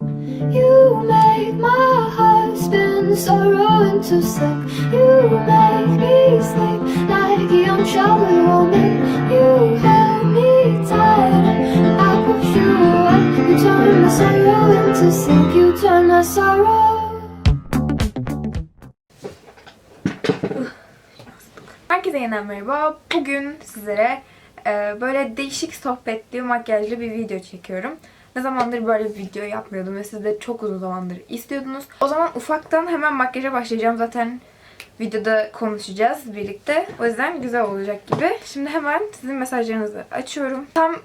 You make my heart spin sorrow into silk. You make me sleep like young child woman. You held me and I push you away. You turn my sorrow into silk. You turn my sorrow. Herkese yeniden merhaba. Bugün sizlere e, böyle değişik sohbetli, makyajlı bir video çekiyorum. Ne zamandır böyle bir video yapmıyordum ve siz de çok uzun zamandır istiyordunuz. O zaman ufaktan hemen makyaja başlayacağım. Zaten videoda konuşacağız birlikte. O yüzden güzel olacak gibi. Şimdi hemen sizin mesajlarınızı açıyorum. Tam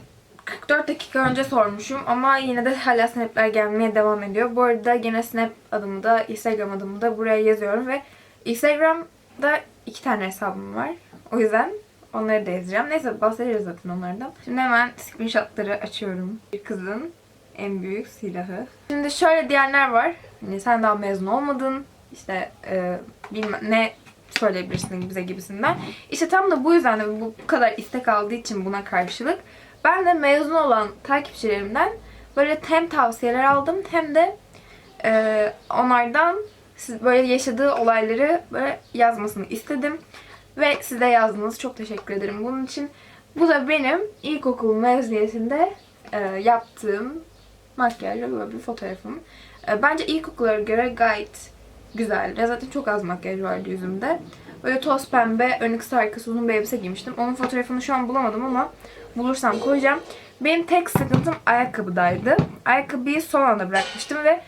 44 dakika önce sormuşum ama yine de hala snapler gelmeye devam ediyor. Bu arada gene snap adımı da Instagram adımı da buraya yazıyorum ve Instagram'da iki tane hesabım var. O yüzden onları da yazacağım. Neyse bahsederiz zaten onlardan. Şimdi hemen screenshotları açıyorum. Bir kızın en büyük silahı. Şimdi şöyle diyenler var. Hani sen daha mezun olmadın. İşte e, bilmem ne söyleyebilirsin bize gibisinden. İşte tam da bu yüzden de bu kadar istek aldığı için buna karşılık ben de mezun olan takipçilerimden böyle hem tavsiyeler aldım hem de e, onlardan siz böyle yaşadığı olayları böyle yazmasını istedim. Ve siz de yazdınız. Çok teşekkür ederim bunun için. Bu da benim ilkokul mezuniyetinde e, yaptığım makyajla böyle bir fotoğrafım. E, bence ilkokullara göre gayet güzel. Ya zaten çok az makyaj vardı yüzümde. Böyle toz pembe, önlük sarkısı uzun bir elbise giymiştim. Onun fotoğrafını şu an bulamadım ama bulursam koyacağım. Benim tek sıkıntım ayakkabıdaydı. Ayakkabıyı son anda bırakmıştım ve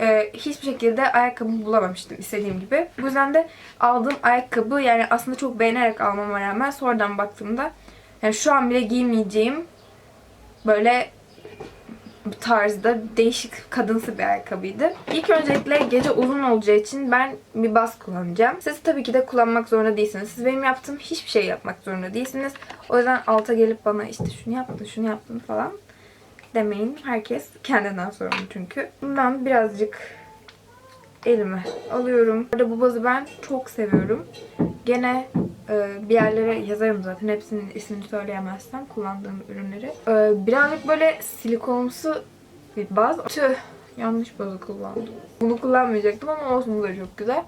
e, hiçbir şekilde ayakkabımı bulamamıştım istediğim gibi. Bu yüzden de aldığım ayakkabı yani aslında çok beğenerek almama rağmen sonradan baktığımda yani şu an bile giymeyeceğim böyle tarzda değişik kadınsı bir ayakkabıydı. İlk öncelikle gece uzun olacağı için ben bir bas kullanacağım. Siz tabii ki de kullanmak zorunda değilsiniz. Siz benim yaptığım hiçbir şey yapmak zorunda değilsiniz. O yüzden alta gelip bana işte şunu yaptın, şunu yaptın falan demeyin. Herkes kendinden sorumlu çünkü. Bundan birazcık elime alıyorum. Bu bazı ben çok seviyorum. Gene e, bir yerlere yazarım zaten. Hepsinin ismini söyleyemezsem kullandığım ürünleri. E, birazcık böyle silikonumsu bir baz. Tüh yanlış bazı kullandım. Bunu kullanmayacaktım ama olsun bu da çok güzel.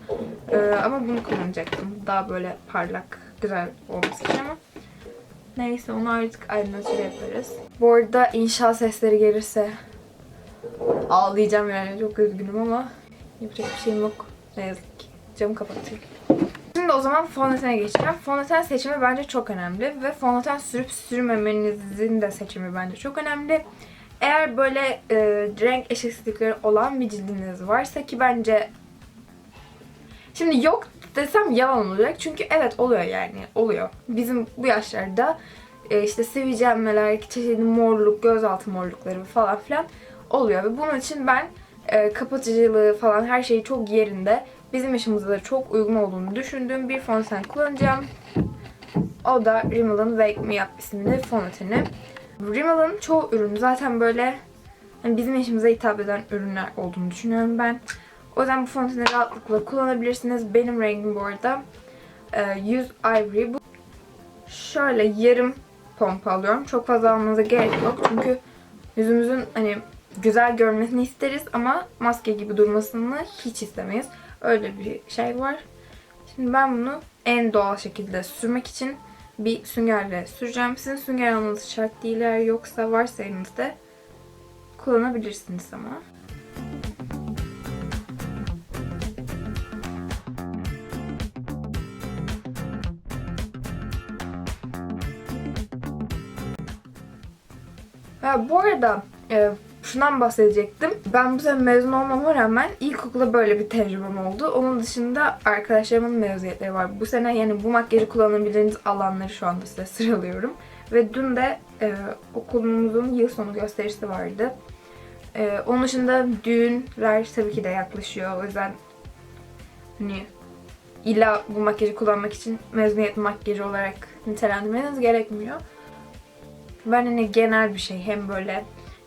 E, ama bunu kullanacaktım. Daha böyle parlak, güzel olması için ama Neyse onu artık aydınlatıcı yaparız. Bu arada inşaat sesleri gelirse ağlayacağım yani çok üzgünüm ama yapacak bir şeyim yok. Ne yazık ki. Camı kapatayım. Şimdi o zaman fondötene geçeceğim. Fondöten seçimi bence çok önemli ve fondöten sürüp sürmemenizin de seçimi bence çok önemli. Eğer böyle e, renk eşitsizlikleri olan bir cildiniz varsa ki bence Şimdi yok desem yalan olacak. Çünkü evet oluyor yani. Oluyor. Bizim bu yaşlarda e, işte sivilcelenmeler, çeşitli morluk, gözaltı morlukları falan filan oluyor. Ve bunun için ben e, kapatıcılığı falan her şeyi çok yerinde. Bizim yaşımıza da çok uygun olduğunu düşündüğüm bir fondöten kullanacağım. O da Rimmel'ın Wake Me Up isimli fondöteni. Rimmel'ın çoğu ürünü zaten böyle hani bizim yaşımıza hitap eden ürünler olduğunu düşünüyorum ben. O yüzden bu fondöteni rahatlıkla kullanabilirsiniz. Benim rengim bu arada e, 100 Ivory. Bu şöyle yarım pompa alıyorum. Çok fazla almanıza gerek yok. Çünkü yüzümüzün hani güzel görmesini isteriz ama maske gibi durmasını hiç istemeyiz. Öyle bir şey var. Şimdi ben bunu en doğal şekilde sürmek için bir süngerle süreceğim. Sizin sünger almanız şart değil eğer yoksa varsa elinizde kullanabilirsiniz ama. Ha, bu arada e, şundan bahsedecektim. Ben bu sene mezun olmama rağmen ilkokulda böyle bir tecrübem oldu. Onun dışında arkadaşlarımın mezuniyetleri var. Bu sene yani bu makyajı kullanabileceğiniz alanları şu anda size sıralıyorum. Ve dün de e, okulumuzun yıl sonu gösterisi vardı. E, onun dışında düğünler tabii ki de yaklaşıyor. O yüzden hani illa bu makyajı kullanmak için mezuniyet makyajı olarak nitelendirmeniz gerekmiyor. Ben hani genel bir şey hem böyle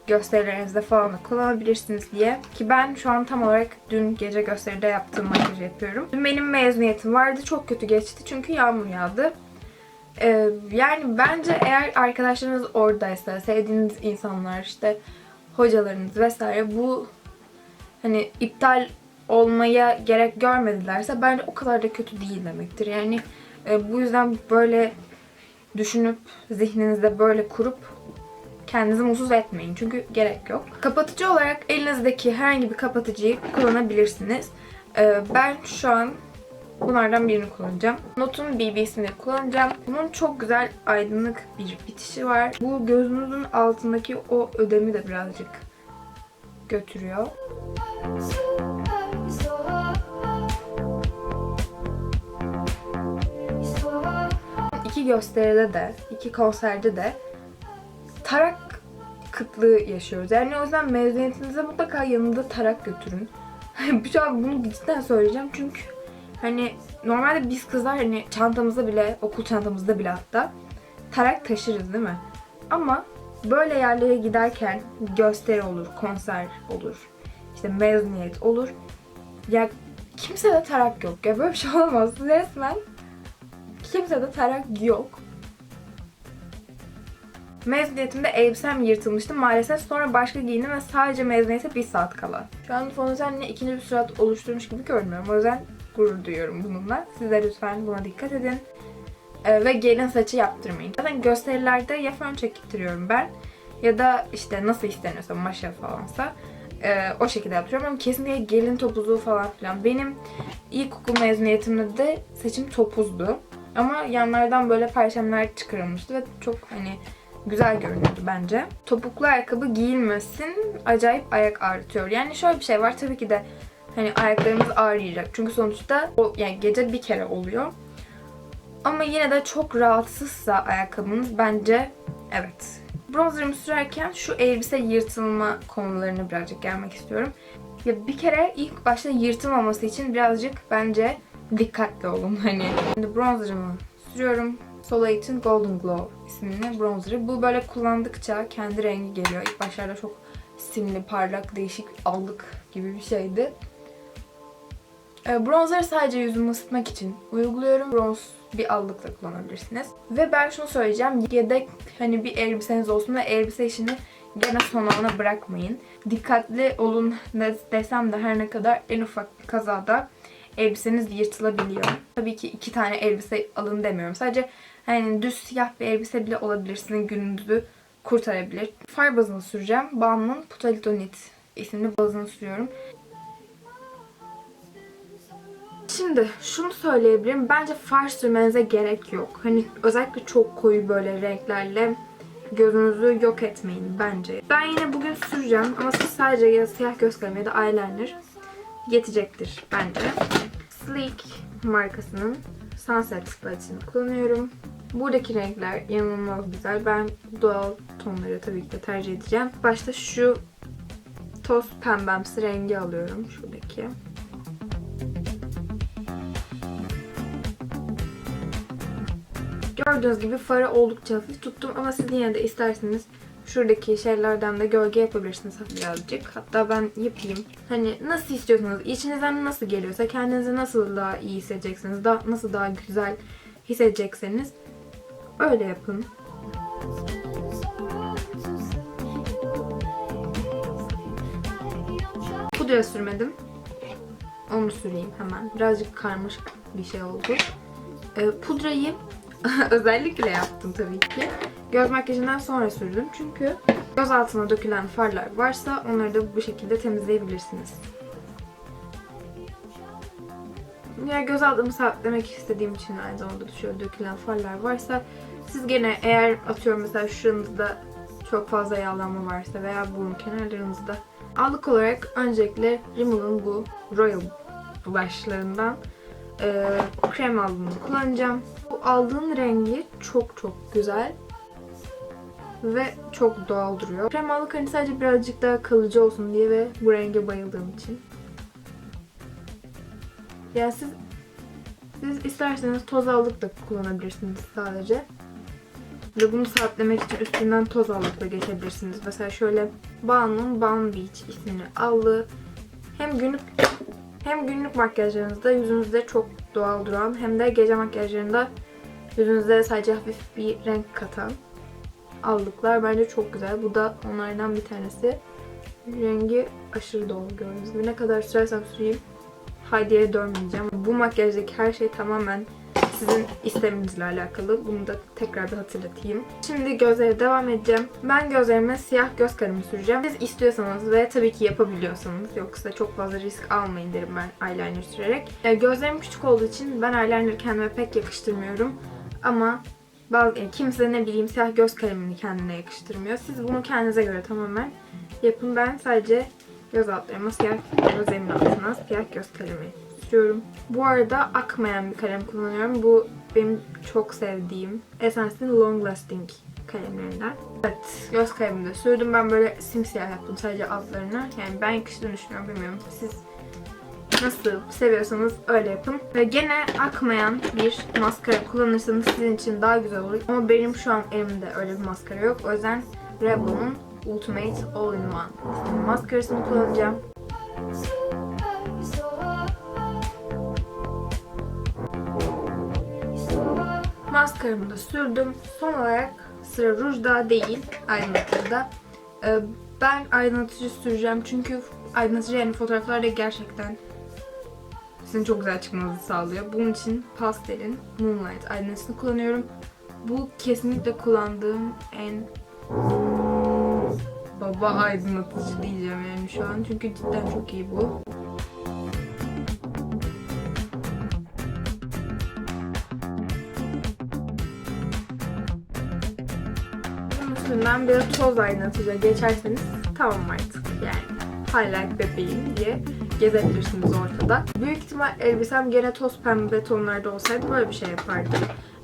gösterilerinizde falan da kullanabilirsiniz diye. Ki ben şu an tam olarak dün gece gösteride yaptığım makyajı yapıyorum. Dün benim mezuniyetim vardı. Çok kötü geçti çünkü yağmur yağdı. Ee, yani bence eğer arkadaşlarınız oradaysa, sevdiğiniz insanlar işte hocalarınız vesaire bu hani iptal olmaya gerek görmedilerse bence o kadar da kötü değil demektir. Yani e, bu yüzden böyle düşünüp zihninizde böyle kurup kendinizi mutsuz etmeyin. Çünkü gerek yok. Kapatıcı olarak elinizdeki herhangi bir kapatıcıyı kullanabilirsiniz. Ee, ben şu an bunlardan birini kullanacağım. Notun BB'sini kullanacağım. Bunun çok güzel aydınlık bir bitişi var. Bu gözünüzün altındaki o ödemi de birazcık götürüyor. İki gösteride de, iki konserde de tarak kıtlığı yaşıyoruz. Yani o yüzden mezuniyetinize mutlaka yanında tarak götürün. Şu an bunu cidden söyleyeceğim çünkü hani normalde biz kızlar hani çantamızda bile, okul çantamızda bile hatta tarak taşırız değil mi? Ama böyle yerlere giderken gösteri olur, konser olur, işte mezuniyet olur. Ya kimse de tarak yok. Ya böyle bir şey olamaz. Resmen kimse de tarak yok. Mezuniyetimde elbisem yırtılmıştı maalesef. Sonra başka giyindim ve sadece mezuniyete bir saat kala. Şu an fondötenle ikinci bir surat oluşturmuş gibi görünmüyorum. O yüzden gurur duyuyorum bununla. Siz de lütfen buna dikkat edin. Ee, ve gelin saçı yaptırmayın. Zaten gösterilerde ya fön çektiriyorum ben ya da işte nasıl isteniyorsa maşa falansa e, o şekilde yaptırıyorum ama kesinlikle gelin topuzu falan filan. Benim ilkokul mezuniyetimde de saçım topuzdu. Ama yanlardan böyle perçemler çıkarılmıştı ve çok hani güzel görünüyordu bence. Topuklu ayakkabı giyilmesin acayip ayak ağrıtıyor. Yani şöyle bir şey var tabii ki de hani ayaklarımız ağrıyacak. Çünkü sonuçta o yani gece bir kere oluyor. Ama yine de çok rahatsızsa ayakkabınız bence evet. Bronzerımı sürerken şu elbise yırtılma konularına birazcık gelmek istiyorum. Ya bir kere ilk başta yırtılmaması için birazcık bence dikkatli olun. Hani şimdi bronzerımı sürüyorum. Soleil'in Golden Glow isimli bronzerı. Bu böyle kullandıkça kendi rengi geliyor. İlk başlarda çok simli, parlak, değişik, allık gibi bir şeydi. Ee, Bronzer'ı sadece yüzümü ısıtmak için uyguluyorum. Bronz bir allıkla kullanabilirsiniz. Ve ben şunu söyleyeceğim. Yedek hani bir elbiseniz olsun ve elbise işini gene son ana bırakmayın. Dikkatli olun desem de her ne kadar en ufak kazada elbiseniz yırtılabiliyor. Tabii ki iki tane elbise alın demiyorum. Sadece hani düz siyah bir elbise bile olabilir. Sizin gününüzü kurtarabilir. Far bazını süreceğim. Balm'ın Putalitonit isimli bazını sürüyorum. Şimdi şunu söyleyebilirim. Bence far sürmenize gerek yok. Hani özellikle çok koyu böyle renklerle gözünüzü yok etmeyin bence. Ben yine bugün süreceğim ama siz sadece ya siyah göz kalemi ya da eyeliner yetecektir bence. Sleek markasının Sunset Splash'ını kullanıyorum. Buradaki renkler inanılmaz güzel. Ben doğal tonları tabii ki de tercih edeceğim. Başta şu toz pembemsi rengi alıyorum. Şuradaki. Gördüğünüz gibi farı oldukça hafif tuttum ama siz yine de isterseniz şuradaki şeylerden de gölge yapabilirsiniz birazcık. Hatta ben yapayım. Hani nasıl istiyorsanız, içinizden nasıl geliyorsa, kendinizi nasıl daha iyi hissedeceksiniz, daha, nasıl daha güzel hissedecekseniz öyle yapın. Pudra sürmedim. Onu süreyim hemen. Birazcık karmaşık bir şey oldu. Ee, pudrayı özellikle yaptım tabii ki. Göz makyajından sonra sürdüm. Çünkü göz altına dökülen farlar varsa onları da bu şekilde temizleyebilirsiniz. Ya göz altımı sabitlemek istediğim için aynı zamanda şöyle dökülen farlar varsa siz gene eğer atıyorum mesela şuranızda çok fazla yağlanma varsa veya burun kenarlarınızda allık olarak öncelikle Rimmel'ın bu Royal Blush'larından e, krem aldığını kullanacağım. Bu aldığım rengi çok çok güzel ve çok doğal duruyor. Krem allık hani sadece birazcık daha kalıcı olsun diye ve bu renge bayıldığım için. Yani siz siz isterseniz toz allık da kullanabilirsiniz sadece. Ve bunu sabitlemek için üstünden toz allıkla geçebilirsiniz. Mesela şöyle Balm'ın Balm Beach isimli allığı hem günlük hem günlük makyajlarınızda yüzünüzde çok doğal duran hem de gece makyajlarında yüzünüzde sadece hafif bir renk katan allıklar bence çok güzel. Bu da onlardan bir tanesi. Rengi aşırı doğal gördüğünüz gibi. Ne kadar sürersem süreyim Heidi'ye dönmeyeceğim. Bu makyajdaki her şey tamamen sizin isteminizle alakalı. Bunu da tekrar bir hatırlatayım. Şimdi gözlere devam edeceğim. Ben gözlerime siyah göz kalemi süreceğim. Siz istiyorsanız ve tabii ki yapabiliyorsanız yoksa çok fazla risk almayın derim ben eyeliner sürerek. Gözlerim küçük olduğu için ben eyeliner'ı kendime pek yakıştırmıyorum. Ama bazı, kimse ne bileyim siyah göz kalemini kendine yakıştırmıyor. Siz bunu kendinize göre tamamen yapın. Ben sadece göz altlarıma siyah gözlerimin altına siyah göz kalemi sürüyorum. Bu arada akmayan bir kalem kullanıyorum. Bu benim çok sevdiğim Essence'in Long Lasting kalemlerinden. Evet, göz kalemini de sürdüm. Ben böyle simsiyah yaptım sadece altlarına. Yani ben yakıştığını düşünüyorum bilmiyorum. Siz nasıl seviyorsanız öyle yapın. Ve gene akmayan bir maskara kullanırsanız sizin için daha güzel olur. Ama benim şu an elimde öyle bir maskara yok. O yüzden Rebel'ın Ultimate All-in-One maskarasını kullanacağım. Maskaramı da sürdüm. Son olarak sıra rujda değil, aydınlatıcıda. Ee, ben aydınlatıcı süreceğim çünkü aydınlatıcı yani fotoğraflarda gerçekten sizin çok güzel çıkmanızı sağlıyor. Bunun için pastelin Moonlight aydınlatıcısını kullanıyorum. Bu kesinlikle kullandığım en baba aydınlatıcı diyeceğim yani şu an. Çünkü cidden çok iyi bu. Üstünden bir toz aydınlatıcıya geçerseniz tamam artık yani. Highlight bebeğim diye gezebilirsiniz ortada. Büyük ihtimal elbisem gene toz pembe tonlarda olsaydı böyle bir şey yapardım.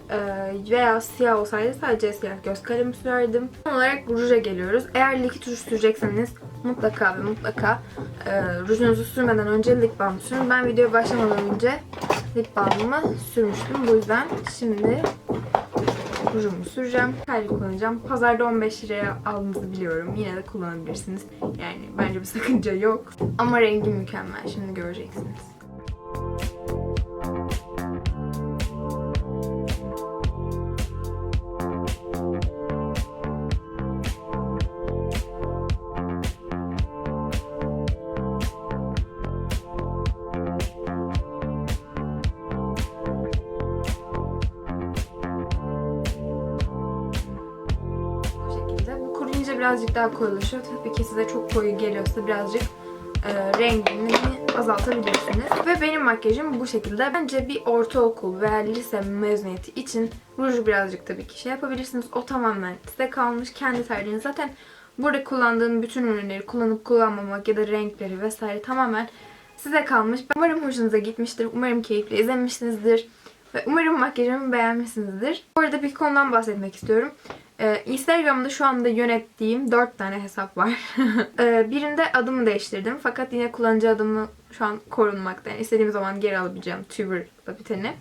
Ee, veya siyah olsaydı sadece siyah göz kalemi sürerdim. Son olarak ruja geliyoruz. Eğer likit ruj sürecekseniz mutlaka ve mutlaka e, rujunuzu sürmeden önce lip balm sürün. Ben videoya başlamadan önce lip balmımı sürmüştüm. Bu yüzden şimdi rujumu süreceğim. Terlik kullanacağım. Pazarda 15 liraya aldığınızı biliyorum. Yine de kullanabilirsiniz. Yani bence bir sakınca yok. Ama rengi mükemmel. Şimdi göreceksiniz. Birazcık daha koyulaşıyor. Tabii ki size çok koyu geliyorsa birazcık e, rengini azaltabilirsiniz. Ve benim makyajım bu şekilde. Bence bir ortaokul veya lise mezuniyeti için ruju birazcık tabii ki şey yapabilirsiniz. O tamamen size kalmış. Kendi tercihiniz. Zaten burada kullandığım bütün ürünleri kullanıp kullanmamak ya da renkleri vesaire tamamen size kalmış. Umarım hoşunuza gitmiştir. Umarım keyifle izlemişsinizdir. Ve umarım makyajımı beğenmişsinizdir. Bu arada bir konudan bahsetmek istiyorum. Ee, Instagram'da şu anda yönettiğim 4 tane hesap var. Ee, birinde adımı değiştirdim. Fakat yine kullanıcı adımı şu an korunmakta. Yani istediğim zaman geri alabileceğim Tuber'la biteni.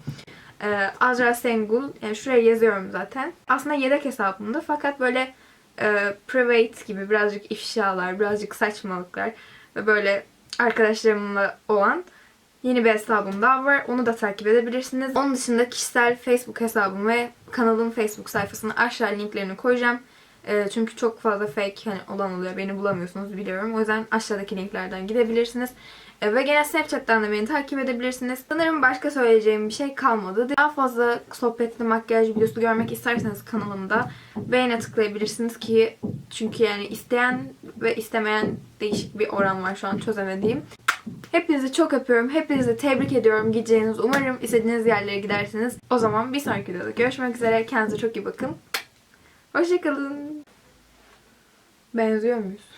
Ee, Azra Sengul. Yani şuraya yazıyorum zaten. Aslında yedek hesabımda fakat böyle e, private gibi birazcık ifşalar, birazcık saçmalıklar ve böyle arkadaşlarımla olan Yeni bir hesabım daha var. Onu da takip edebilirsiniz. Onun dışında kişisel Facebook hesabım ve kanalın Facebook sayfasına aşağı linklerini koyacağım. Ee, çünkü çok fazla fake hani olan oluyor. Beni bulamıyorsunuz biliyorum. O yüzden aşağıdaki linklerden gidebilirsiniz. Ee, ve gene Snapchat'ten de beni takip edebilirsiniz. Sanırım başka söyleyeceğim bir şey kalmadı. Daha fazla sohbetli makyaj videosu görmek isterseniz kanalımda beğene tıklayabilirsiniz ki çünkü yani isteyen ve istemeyen değişik bir oran var şu an çözemediğim. Hepinizi çok öpüyorum. Hepinizi tebrik ediyorum gideceğiniz. Umarım istediğiniz yerlere gidersiniz. O zaman bir sonraki videoda görüşmek üzere. Kendinize çok iyi bakın. Hoşçakalın. Benziyor muyuz?